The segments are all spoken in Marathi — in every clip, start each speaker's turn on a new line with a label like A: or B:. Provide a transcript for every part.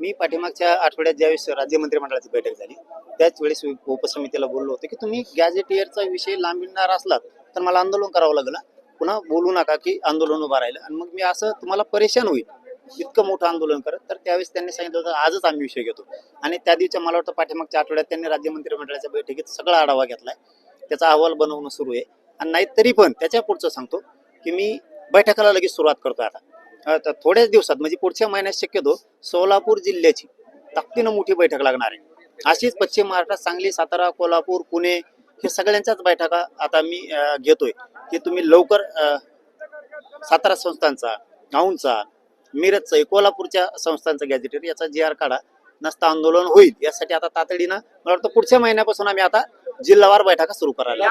A: मी पाठीमागच्या आठवड्यात ज्यावेळेस राज्य मंत्रिमंडळाची बैठक झाली त्याच वेळेस उपसमितीला बोललो होतो की तुम्ही गॅजेटियरचा विषय लांबविणार असलात तर मला आंदोलन करावं लागलं. पुन्हा बोलू नका की आंदोलन उभं राहिलं. आणि मग मी असं तुम्हाला परेशान होईल इतकं मोठं आंदोलन करत. तर त्यावेळेस त्यांनी सांगितलं होतं आजच आम्ही विषय घेतो. आणि त्या दिवशी मला वाटतं पाठीमागच्या आठवड्यात त्यांनी राज्य मंत्रिमंडळाच्या बैठकीत सगळा आढावा घेतलाय. त्याचा अहवाल बनवणं सुरू आहे. आणि नाही तरी पण त्याच्या पुढचं सांगतो की मी बैठकाला लगेच सुरुवात करतो आता. थोड्याच दिवसात म्हणजे पुढच्या महिन्यात शक्यतो सोलापूर जिल्ह्याची ताकदीनं मोठी बैठक लागणार आहे. अशीच पश्चिम महाराष्ट्रात सांगली सातारा कोल्हापूर पुणे हे सगळ्यांच्याच बैठका आता मी घेतोय. की तुम्ही लवकर सातारा संस्थांचा औंधचा मिरजचा कोल्हापूरच्या संस्थांचा गॅजेटेर याचा जी आर काढा नसता आंदोलन होईल. यासाठी आता तातडीनं मला वाटतं पुढच्या महिन्यापासून आम्ही आता जिल्हावार बैठका सुरू करायला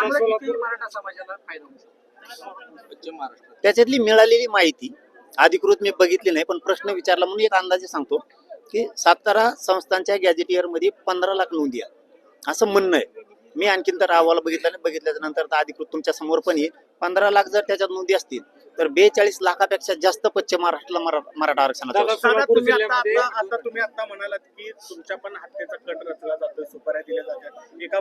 A: त्याच्यातली मिळालेली माहिती अधिकृत मी बघितली नाही पण प्रश्न विचारला म्हणून एक अंदाजे सांगतो की सातारा संस्थांच्या गॅजेटियरमध्ये पंधरा लाख नोंदी आहेत. असं म्हणणं आहे. मी आणखीन तर अहवाल बघितला नाही बघितल्याच्या नंतर तर अधिकृत तुमच्यासमोर पण येईल. पंधरा लाख जर त्याच्यात नोंदी असतील तर बेचाळीस लाखापेक्षा जास्त पश्चिम महाराष्ट्राला मरा- मराठा आरक्षणाचा
B: आता आता तुम्ही आता म्हणालात की तुमच्या पण हत्येचा कट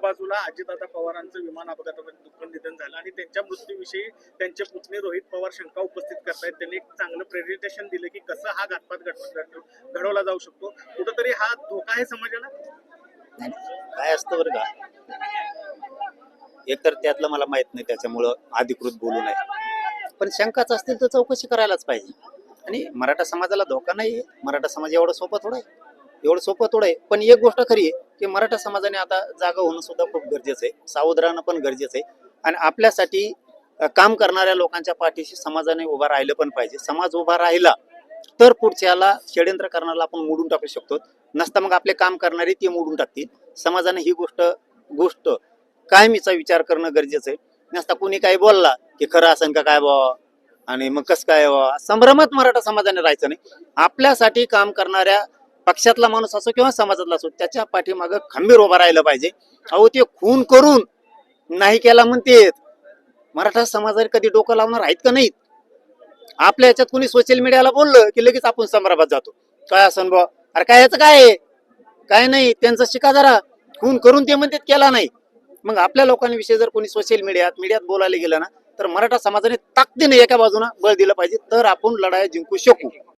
B: बाजूला अजितदादा पवारांचं विमान अपघातामध्ये दुःख निधन झालं आणि त्यांच्या मृत्यूविषयी त्यांचे पुतणे रोहित पवार शंका उपस्थित करतायत. त्यांनी एक चांगलं प्रेझेंटेशन दिलं की कसं हा घातपात घड- घडवला जाऊ शकतो. कुठंतरी हा धोका आहे समाजाला?
A: काय असतं बरं का? एकतर त्यातलं मला माहीत नाही त्याच्यामुळं अधिकृत बोलू नये. पण शंकाच असतील तर चौकशी करायलाच पाहिजे. आणि मराठा समाजाला धोका नाही मराठा समाज एवढं सोपं थोडं आहे. एवढं सोपं थोडं आहे. पण एक गोष्ट खरी आहे की मराठा समाजाने आता जागा होणं सुद्धा खूप गरजेचं आहे. सावध राहणं पण गरजेचं आहे. आणि आपल्यासाठी काम करणाऱ्या लोकांच्या पाठीशी समाजाने उभा राहिलं पण पाहिजे. समाज उभा राहिला तर पुढच्याला षड्यंत्र करणारा आपण मोडून टाकू शकतो. नसता मग आपले काम करणारे ते मोडून टाकतील. समाजाने ही गोष्ट गोष्ट कायमीचा विचार करणं गरजेचं आहे. नसता कोणी काही बोलला की खरं असेल का काय बा आणि मग कसं काय संभ्रमात मराठा समाजाने राहायचं नाही. आपल्यासाठी काम करणाऱ्या पक्षातला माणूस असो किंवा समाजातला असो त्याच्या पाठीमागं खंबीर उभा राहिलं पाहिजे. अहो ते खून करून नाही केला म्हणते. मराठा समाजाने कधी डोकं लावणार आहेत का नाहीत? आपल्या याच्यात कोणी सोशल मीडियाला बोललं की लगेच आपण संभ्रमात जातो. काय असं बा अरे काय याचं काय? आहे काय नाही त्यांचं शिका जरा. खून करून ते म्हणतात केला नाही. मग आपल्या लोकांविषयी जर कोणी सोशल मीडियात मीडियात बोलायला गेलं ना तर मराठा समाजाने ताकदीने एका बाजूला बळ दिलं पाहिजे. तर आपण लढाई जिंकू शकू.